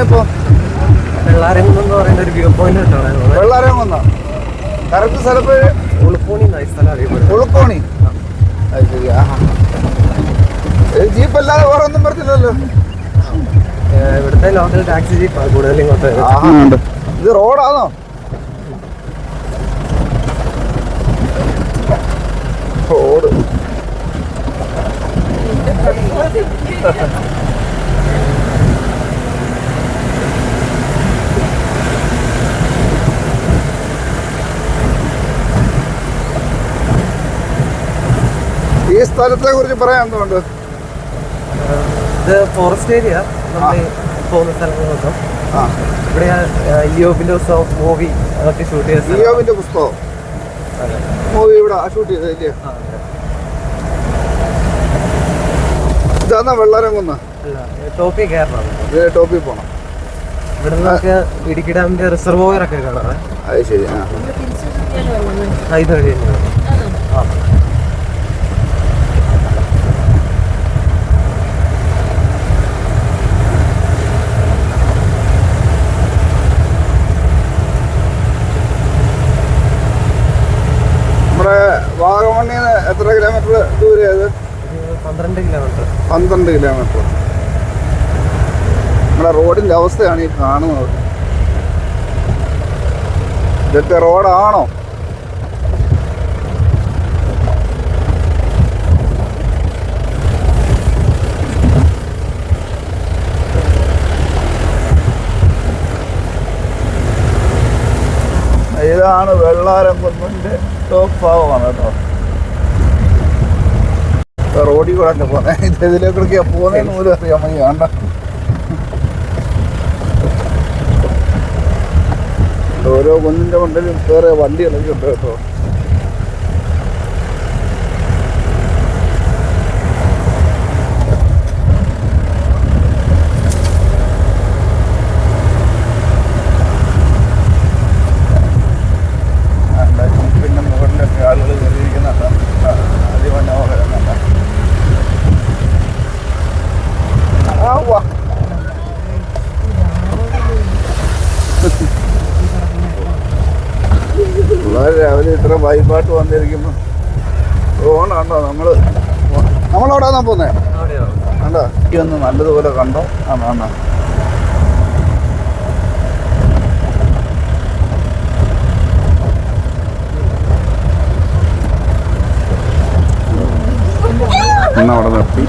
ഇപ്പോൾ എന്ന് പറയുന്ന ഒരു വ്യൂ പോയിന്റ് കിട്ടണേ വെള്ളാരം കൊന്ന കറക്റ്റ് സ്ഥലത്ത് ഉളുക്കോണി ആഹാ. ജീപ്പ് അല്ലാതെ വേറെ ഒന്നും പറഞ്ഞില്ലല്ലോ ഇവിടുത്തെ ലോക്കൽ ടാക്സി ജീപ്പാണ് കൂടുതൽ ഇങ്ങോട്ട് ഇത് റോഡാണോ റോഡ്. ഈ സ്ഥലത്തെ കുറിച്ച് പറയാൻ എന്തുകൊണ്ട്? ഇത് ഫോറസ്റ്റ് ഏരിയ നമ്മൾ പോകുന്ന സ്ഥലങ്ങളൊക്കെ ആ. ഇവിടെ ഇയോബിന്റെ പുസ്തകം മൂവി അതൊക്കെ ഷൂട്ട് ചെയ്ത ഇയോബിന്റെ പുസ്തകം? മൂവി ഇവിടെ ഷൂട്ട് ചെയ്തല്ലേ. ഇതാന്നാ വെള്ളാരം കുന്ന് അല്ല ടോപ്പിൽ കയറണം. ഇത് ടോപ്പിൽ പോണം. ഇവിടെ നിന്നൊക്കെ ഇടുക്കി ഡാമിന്റെ റിസർവോയർ ഒക്കെ കാണാം. അത് ശരി ആ. ആ, ഇത് വഴി ആ നമ്മുടെ വാഗമണ്ണിൽ നിന്ന് എത്ര കിലോമീറ്റർ ദൂരെ പന്ത്രണ്ട് കിലോമീറ്റർ. പന്ത്രണ്ട് കിലോമീറ്റർ. നമ്മുടെ റോഡിന്റെ അവസ്ഥയാണ് ഈ കാണുന്നത്. ഇതൊക്കെ റോഡാണോ? ഇതാണ് വെള്ളാരം കുന്നിന്റെ ടോപ്പ് ഭാഗമാണ് കേട്ടോ. റോഡിൽ കൂടെ അല്ല പോന്നെ. ഇത് ഇതിലേക്കൊക്കെ പോകുന്നതെന്ന് പോലും അറിയാൻ വയ്യ. വേണ്ട ഓരോ കുന്നിന്റെ മണ്ടലും വേറെ വണ്ടി ഉണ്ട് കേട്ടോ ആണ്ട, പിന്നെ മുകളിലൊക്കെ ആളുകൾ കയറിയിരിക്കുന്നുണ്ട് ആ, അതിമനോഹരം കണ്ട. ആ, വാ. പിള്ളേർ രാവിലെ ഇത്ര വൈകിട്ട് വന്നിരിക്കുമ്പോൾ ഓണാണ്ടോ നമ്മൾ നമ്മളെവിടെയാണോ പോന്നേ? കണ്ടോ? ഈ ഒന്ന് നല്ലതുപോലെ കണ്ടോ? ആണോ എന്നാ അവിടെ നിർത്തി?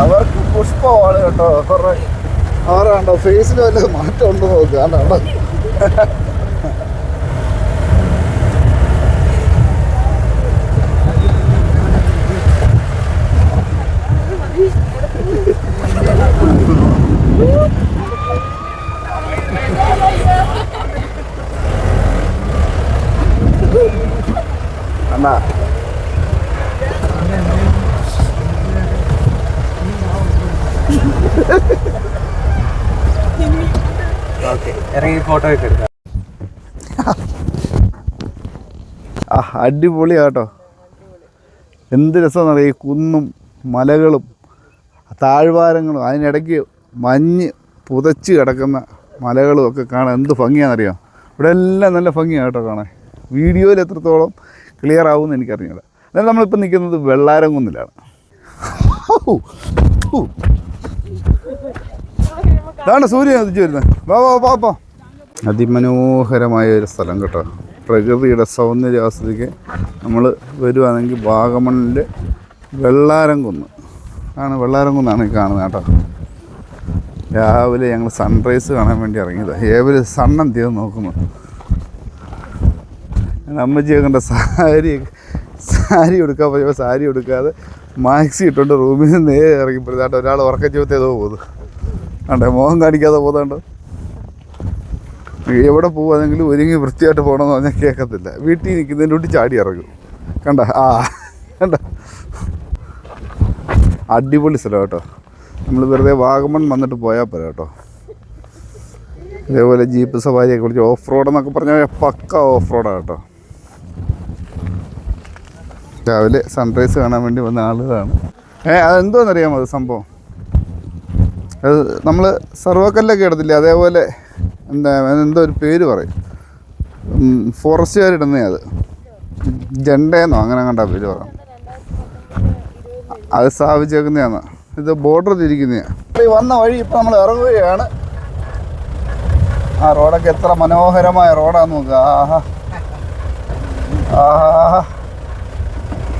അവർക്ക് പുഷ്പമാണ് കേട്ടോ കുറെ. അവരാണ്ടോ ഫേസിൽ വല്ല മാറ്റം ഉണ്ടോ നോക്കുക ആണ്ടോ അണ്ണാ. ഓക്കെ ഇറങ്ങി ഫോട്ടോ ഒക്കെ എടുക്കാം. ആ അടിപൊളിയാ എന്ത് രസമെന്നറിയാം ഈ കുന്നും മലകളും താഴ്വാരങ്ങളും അതിനിടയ്ക്ക് മഞ്ഞ് പുതച്ച് കിടക്കുന്ന മലകളും ഒക്കെ കാണാൻ എന്ത് ഭംഗിയാണെന്നറിയോ? ഇവിടെ എല്ലാം നല്ല ഭംഗിയാട്ടോ കാണാൻ. വീഡിയോയിൽ എത്രത്തോളം ക്ലിയർ ആവുമെന്ന് എനിക്കറിഞ്ഞില്ല അതായത് നമ്മളിപ്പോൾ നിൽക്കുന്നത് വെള്ളാരം കുന്നിലാണ്. ഇതാണ് സൂര്യൻ ഉദിച്ചു വരുന്നത് വാ വാ വാ വാ. അതിമനോഹരമായ ഒരു സ്ഥലം കേട്ടോ. പ്രകൃതിയുടെ സൗന്ദര്യം ആസ്വദിക്കാൻ നമ്മൾ വരുവാണെങ്കിൽ വാഗമണ്ണിന്റെ വെള്ളാരം കുന്ന് ആണ് വെള്ളാരം കുന്നാണ് ഈ കാണുന്നത് കേട്ടോ. രാവിലെ ഞങ്ങൾ സൺറൈസ് കാണാൻ വേണ്ടി ഇറങ്ങിയത്. ഏവര് സണ്ണം തീർന്ന് നോക്കുന്നു. അമ്മച്ചി കണ്ട സാരി സാരി എടുക്കാൻ പറ്റുമ്പോൾ സാരി എടുക്കാതെ മാക്സി ഇട്ടുകൊണ്ട് റൂമിൽ നിന്ന് നേരെ ഇറങ്ങിപ്പോഴത്താണ്ട് ഒരാൾ ഉറക്കം ജീവിതത്തെ ഏതോ പോകുന്നു. ആണ്ടെ മോഹം കാണിക്കാതെ പോകുന്നുണ്ടോ. എവിടെ പോവാണെങ്കിലും ഒരുങ്ങി വൃത്തിയായിട്ട് പോകണമെന്ന് പറഞ്ഞാൽ കേൾക്കത്തില്ല. വീട്ടിൽ നിൽക്കുന്നതിന്റെ കൂട്ടി ചാടി ഇറങ്ങും. കണ്ട ആ കണ്ട. അടിപൊളി സ്ഥലം കേട്ടോ. നമ്മൾ വെറുതെ വാഗമൺ വന്നിട്ട് പോയാൽ പോരാ കേട്ടോ. ഇതേപോലെ ജീപ്പ് സവാരിയൊക്കെ വിളിച്ച് ഓഫ് റോഡ് എന്നൊക്കെ പറഞ്ഞാൽ പക്ക ഓഫ് റോഡാണ് കേട്ടോ. രാവിലെ സൺറൈസ് കാണാൻ വേണ്ടി വന്ന ആളുകളാണ്. ഏ അതെന്തോന്നറിയാമോ അത് സംഭവം? നമ്മൾ സർവക്കല്ലൊക്കെ ഇടത്തില്ലേ? അതേപോലെ എന്താ എന്തോ ഒരു പേര് പറയും. ഫോറസ്റ്റുകാരിടുന്നേ അത്. ജണ്ടേന്നോ അങ്ങനെ കണ്ട പേര് പറയാം അത് സ്ഥാപിച്ചേക്കുന്നതാണ് ഇത് ബോർഡർ തിരിക്കുന്നതാണ് ഈ വന്ന വഴി ഇപ്പം നമ്മൾ ഇറങ്ങുകയാണ്. ആ റോഡൊക്കെ എത്ര മനോഹരമായ റോഡാന്ന് നോക്കുക ആഹാ. ആഹാ.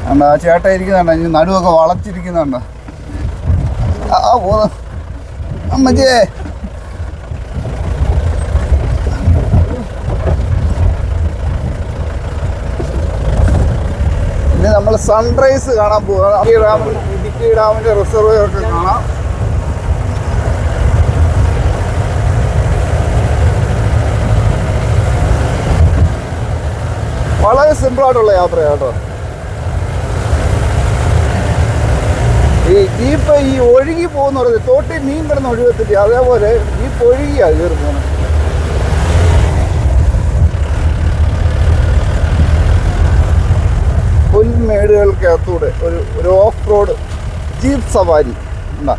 ആ ചേട്ട ഇരിക്കുന്നുണ്ട്. ഇനി നടുവൊക്കെ വളച്ചിരിക്കുന്നുണ്ട് ആ പോന്നു. അമ്മച്ചേ. ഇനി നമ്മൾ സൺറൈസ് കാണാൻ പോവാണ് ഇടുക്കി ഡാമിൽ ഇടുക്കി ഒക്കെ കാണാം. വളരെ സിമ്പിളായിട്ടുള്ള യാത്രയാണ് കേട്ടോ. ഈ ജീപ്പ് ഈ ഒഴുകി പോകുന്ന പറയുന്നത് തോട്ടിൽ മീൻ കിടന്ന് ഒഴുകത്തില്ല. അതേപോലെ ജീപ്പ് ഒഴുകിയാണ് കയറി പോകുന്നത്. പുൽമേടുകൾക്കകത്തൂടെ ഒരു ഒരു ഓഫ് റോഡ് ജീപ്പ് സവാരി ഉണ്ടാ?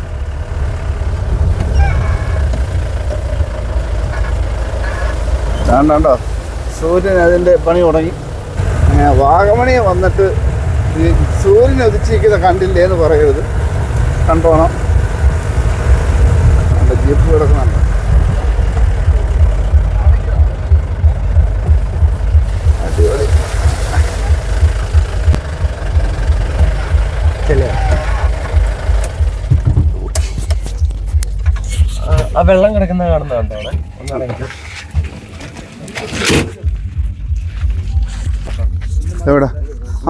വേണ്ടോ സൂര്യൻ അതിന്റെ പണി തുടങ്ങി. വാഗമണിയെ വന്നിട്ട് സൂര്യൻ ഉദിച്ചിരിക്കുന്ന കണ്ടില്ലേ എന്ന് പറയരുത്. കണ്ടോണം. നല്ല ജീപ്പ് കിടക്കുന്നുണ്ട്. അടിപൊളി. ആ വെള്ളം കിടക്കുന്ന കാണുന്നുണ്ടോ ഒന്നാണെങ്കിൽ എവിടെ?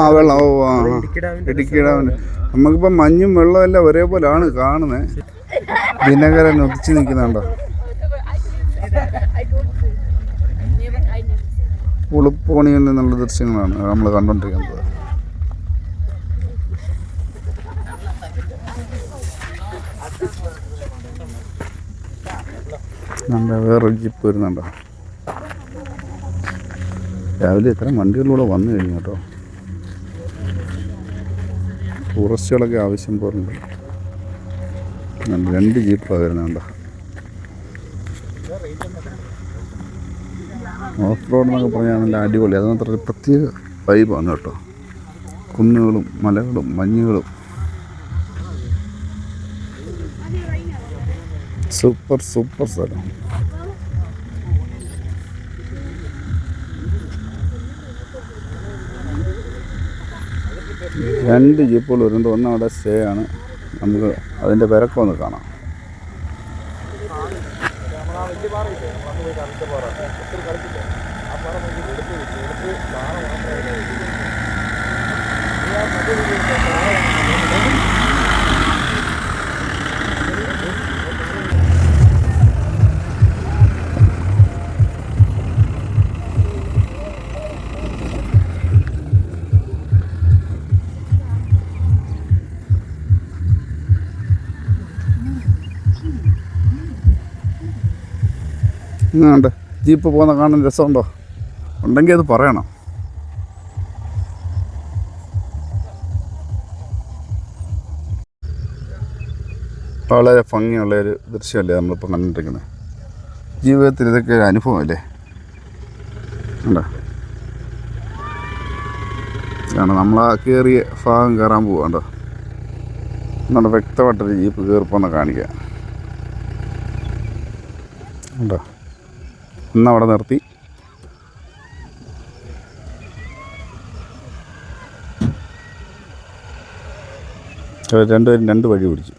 ആ വെള്ളം. ഓ ആ ആ. ഇടുക്കി ഡാമിന്റെ ഇടുക്കി ഡാമിന്റെ. നമുക്കിപ്പം മഞ്ഞും വെള്ളവും എല്ലാം ഒരേപോലാണ് കാണുന്നത് ദിനകരൻ ഒതിച്ചു നിൽക്കുന്നുണ്ടോ? ഉളുപ്പോണിയിൽ നിന്നുള്ള ദൃശ്യങ്ങളാണ് നമ്മൾ കണ്ടുകൊണ്ടിരിക്കുന്നത് നമ്മുടെ വേറൊരു ജിപ്പ് വരുന്നുണ്ടോ? രാവിലെ ഇത്രയും വണ്ടികളിലൂടെ വന്നു കഴിഞ്ഞു കേട്ടോ. ടൂറിസ്റ്റുകളൊക്കെ ആവശ്യം പോലുണ്ട്. രണ്ട് ജീപ്പാണ് വരുന്നുണ്ട് ഓഫ് റോഡ് എന്നൊക്കെ പറഞ്ഞാൽ നല്ല അടിപൊളി. അത് മാത്രമല്ല പ്രത്യേക വൈബാണ് കേട്ടോ. കുന്നുകളും മലകളും മഞ്ഞുകളും. സൂപ്പർ സൂപ്പർ സ്ഥലം. രണ്ട് ജീപ്പുകൾ വരുന്നുണ്ട്. ഒന്ന് അവിടെ സ്റ്റേ ആണ്. നമുക്ക് അതിന്റെ വിരക്കം ഒന്ന് കാണാം. ഇങ്ങാണ്ട് ജീപ്പ് പോകുന്ന കാണാൻ രസമുണ്ടോ? ഉണ്ടെങ്കിൽ അത് പറയണം. വളരെ ഭംഗിയുള്ള ഒരു ദൃശ്യമല്ലേ നമ്മളിപ്പോൾ കണ്ടിരിക്കുന്നത്? ജീവിതത്തിൽ ഇതൊക്കെ ഒരു അനുഭവമല്ലേ? ഉണ്ടോ കാരണം നമ്മൾ ആ കയറിയ ഭാഗം കയറാൻ പോവാണ്ടോ? നമ്മുടെ വ്യക്തമായിട്ടൊരു ജീപ്പ് കയറിപ്പോന്ന് കാണിക്കുക ഉണ്ടോ ഇന്ന് അവിടെ നിർത്തി രണ്ടുപേരും രണ്ട് വഴി പിടിച്ചു.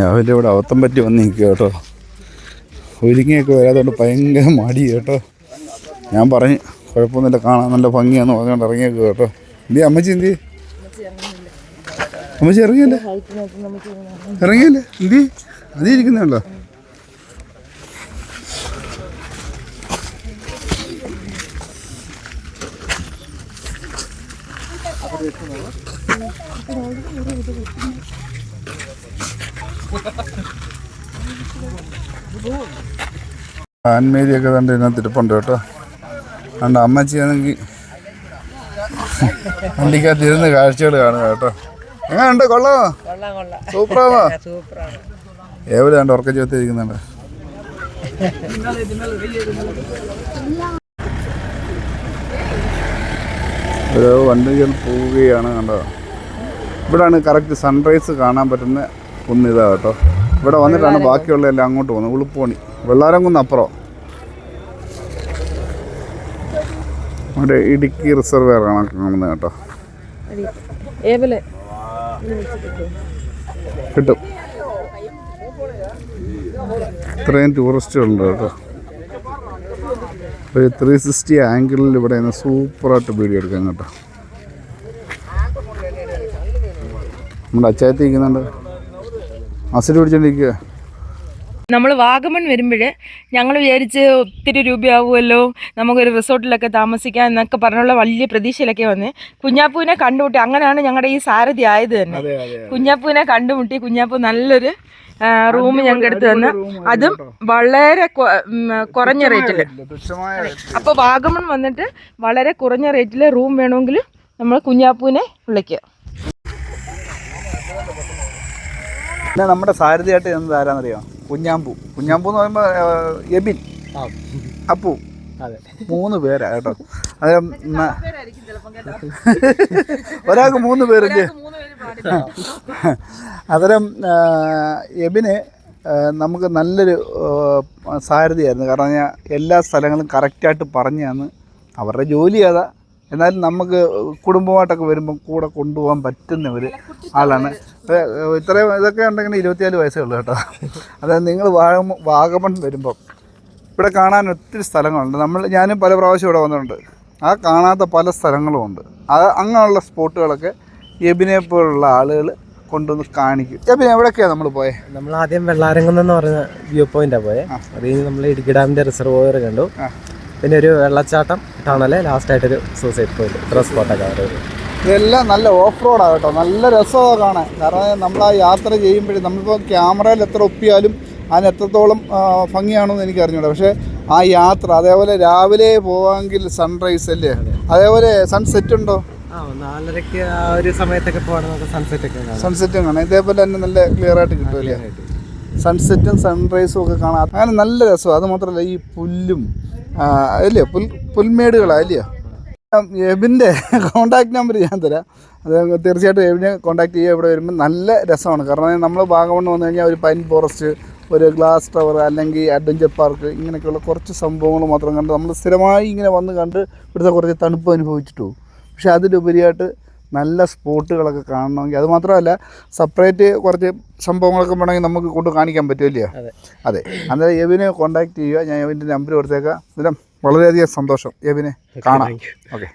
രാവിലെ ഇവിടെ അവത്തം പറ്റി വന്ന് കേട്ടോ. ഒരുങ്ങിയൊക്കെ വരാതുകൊണ്ട് ഭയങ്കര മടി കേട്ടോ. ഞാൻ പറഞ്ഞു കുഴപ്പമൊന്നുമില്ല കാണാൻ നല്ല ഭംഗിയാന്ന് പറഞ്ഞുകൊണ്ട് ഇറങ്ങിയേക്കുക കേട്ടോ. എന്തി അമ്മച്ചി എന്തി അമ്മച്ചി ഇറങ്ങിയല്ലേ? ഇറങ്ങിയല്ലേ? എന്തി അതേ ഇരിക്കുന്നുണ്ടോ? ആൻമേരിയൊക്കെ കണ്ട് ഇതിനകത്ത് ഇരിപ്പുണ്ട് കേട്ടോ. അതുകൊണ്ട് അമ്മച്ചിയാണെങ്കിൽ വണ്ടിക്കകത്ത് ഇരുന്ന് കാഴ്ചകൾ കാണുക കേട്ടോ. എങ്ങനെയുണ്ട്? കൊള്ളാമോ? കൊള്ളോ കൊള്ളാം. സൂപ്പറാണോ? എവിടെ കണ്ട് ഉറക്ക ചോദിച്ചിരിക്കുന്നുണ്ട് ഓരോ വണ്ടികൾ പോവുകയാണ് കണ്ടോ. ഇവിടാണ് കറക്റ്റ് സൺറൈസ് കാണാൻ പറ്റുന്ന കുന്നിതാ കേട്ടോ. ഇവിടെ വന്നിട്ടാണ് ബാക്കിയുള്ള എല്ലാം അങ്ങോട്ട് പോകുന്നത്. ഉളുപ്പോണി വെള്ളാരം കുന്ന് അപ്പുറം. മറ്റേ ഇടുക്കി റിസർവ് കാണുന്നത് കേട്ടോ. കിട്ടും. ഇത്രയും ടൂറിസ്റ്റുകളുണ്ട് കേട്ടോ. ഒരു ത്രീ സിക്സ്റ്റി ആംഗിളിൽ ഇവിടെ നിന്ന് സൂപ്പറായിട്ട് വീഡിയോ എടുക്കാം കേട്ടോ. നമ്മുടെ അച്ചായത്തി ഇരിക്കുന്നുണ്ട്. അസിഡ് പിടിച്ചോണ്ടിരിക്കുക നമ്മൾ വാഗമൺ വരുമ്പോൾ ഞങ്ങൾ വിചാരിച്ച് ഒത്തിരി രൂപയാവുമല്ലോ നമുക്കൊരു റിസോർട്ടിലൊക്കെ താമസിക്കാം എന്നൊക്കെ പറഞ്ഞുള്ള വലിയ പ്രതീക്ഷയിലൊക്കെ വന്ന് കുഞ്ഞാപ്പൂവിനെ കണ്ടുമുട്ടി. അങ്ങനെയാണ് ഞങ്ങളുടെ ഈ സാരഥി ആയത് തന്നെ. കുഞ്ഞാപ്പൂവിനെ കണ്ടുമുട്ടി കുഞ്ഞാപ്പൂ നല്ലൊരു റൂം ഞങ്ങൾക്ക് എടുത്ത് തന്ന്. അതും വളരെ കുറഞ്ഞ റേറ്റിൽ അപ്പോൾ വാഗമൺ വന്നിട്ട് വളരെ കുറഞ്ഞ റേറ്റിൽ റൂം വേണമെങ്കിൽ നമ്മൾ കുഞ്ഞാപ്പൂവിനെ വിളിക്കുക പിന്നെ നമ്മുടെ സാരഥിയായിട്ട് ചെന്നത് ആരാന്നറിയോ? കുഞ്ഞാമ്പൂ. കുഞ്ഞാമ്പൂ എന്ന് പറയുമ്പോൾ എബിൻ. അപ്പു. അതെ. മൂന്ന് പേരാ കേട്ടോ. അത് ഒരാൾക്ക് മൂന്ന് പേരല്ലേ അത്തരം എബിന് നമുക്ക് നല്ലൊരു സാരഥിയായിരുന്നു. കാരണം ഞാൻ എല്ലാ സ്ഥലങ്ങളും കറക്റ്റായിട്ട് പറഞ്ഞു തന്ന് അവരുടെ ജോലി അതാ. എന്നാലും നമുക്ക് കുടുംബമായിട്ടൊക്കെ വരുമ്പം കൂടെ കൊണ്ടുപോകാൻ പറ്റുന്ന ഒരു ആളാണ് ഇത്രയും ഇതൊക്കെ ഉണ്ടെങ്കിൽ ഇരുപത്തിനാല് വയസ്സേ ഉള്ളൂ കേട്ടോ. അതായത് നിങ്ങൾ വാഗമ വാഗമൺ വരുമ്പം ഇവിടെ കാണാൻ ഒത്തിരി സ്ഥലങ്ങളുണ്ട്. നമ്മൾ ഞാനും പല പ്രാവശ്യം ഇവിടെ വന്നിട്ടുണ്ട്. ആ കാണാത്ത പല സ്ഥലങ്ങളും ഉണ്ട്. അത് അങ്ങനെയുള്ള സ്പോട്ടുകളൊക്കെ എബിനെ പോലുള്ള ആളുകൾ കൊണ്ടുവന്ന് കാണിക്കും. എബിനെ എവിടെയൊക്കെയാണ് നമ്മൾ പോയത് നമ്മൾ ആദ്യം വെള്ളാരംകുന്ന് എന്ന് പറഞ്ഞ വ്യൂ പോയിന്റാണ് പോയത് അത് കഴിഞ്ഞ് നമ്മൾ ഇടുക്കി ഡാമിന്റെ റിസർവോയർ കണ്ടു. പിന്നെ ഒരു വെള്ളച്ചാട്ടം ടണൽ ലാസ്റ്റ് ആയിട്ടൊരു സൂസൈഡ് പോയിന്റ് ഇത്ര സ്പോട്ടൊക്കെ അവിടെ ഇതെല്ലാം നല്ല ഓഫ് റോഡാണ് കേട്ടോ. നല്ല രസമാണ് കാണാൻ. കാരണം നമ്മൾ ആ യാത്ര ചെയ്യുമ്പോഴും നമ്മളിപ്പോൾ ക്യാമറയിൽ എത്ര ഒപ്പിയാലും അതിന് എത്രത്തോളം ഭംഗിയാണെന്ന് എനിക്ക് അറിഞ്ഞൂടാ പക്ഷേ ആ യാത്ര അതേപോലെ രാവിലെ പോവാമെങ്കിൽ സൺറൈസ് അല്ലേ? അതേപോലെ സൺസെറ്റ് ഉണ്ടോ? ആ ഒരു സമയത്തൊക്കെ സൺസെറ്റും കാണാം. ഇതേപോലെ തന്നെ നല്ല ക്ലിയർ ആയിട്ട് കിട്ടുമല്ലേ സൺസെറ്റും സൺറൈസും ഒക്കെ കാണാം. അങ്ങനെ നല്ല രസമാണ് അത് മാത്രമല്ല ഈ പുല്ലും അല്ലേ? പുൽ പുൽമേടുകളാണ് അല്ലയോ എബിന്റെ കോണ്ടാക്ട് നമ്പർ ഞാൻ തരാം. അത് തീർച്ചയായിട്ടും എബിനെ കോണ്ടാക്ട് ചെയ്യുക ഇവിടെ വരുമ്പോൾ നല്ല രസമാണ്. കാരണം നമ്മൾ വാഗമണ് വന്നു കഴിഞ്ഞാൽ ഒരു പൈൻ ഫോറസ്റ്റ് ഒരു ഗ്ലാസ് ടവർ അല്ലെങ്കിൽ അഡ്വഞ്ചർ പാർക്ക് ഇങ്ങനെയൊക്കെയുള്ള കുറച്ച് സംഭവങ്ങൾ മാത്രം കണ്ട് നമ്മൾ സ്ഥിരമായി ഇങ്ങനെ വന്ന് കണ്ട് ഇവിടുത്തെ കുറച്ച് തണുപ്പ് അനുഭവിച്ചിട്ട് പോകും. പക്ഷേ അതിലുപരിയായിട്ട് നല്ല സ്പോട്ടുകളൊക്കെ കാണണമെങ്കിൽ അത് മാത്രമല്ല സെപ്പറേറ്റ് കുറച്ച് സംഭവങ്ങളൊക്കെ വേണമെങ്കിൽ നമുക്ക് കൊണ്ട് കാണിക്കാൻ പറ്റുമല്ലേ അതെ. അതെ. അന്നേരം എബിനെ കോണ്ടാക്ട് ചെയ്യുക. ഞാൻ എബിന്റെ നമ്പർ കൊടുത്തേക്കാം. വളരെയധികം സന്തോഷം. എബിനെ കാണാം. ഓക്കെ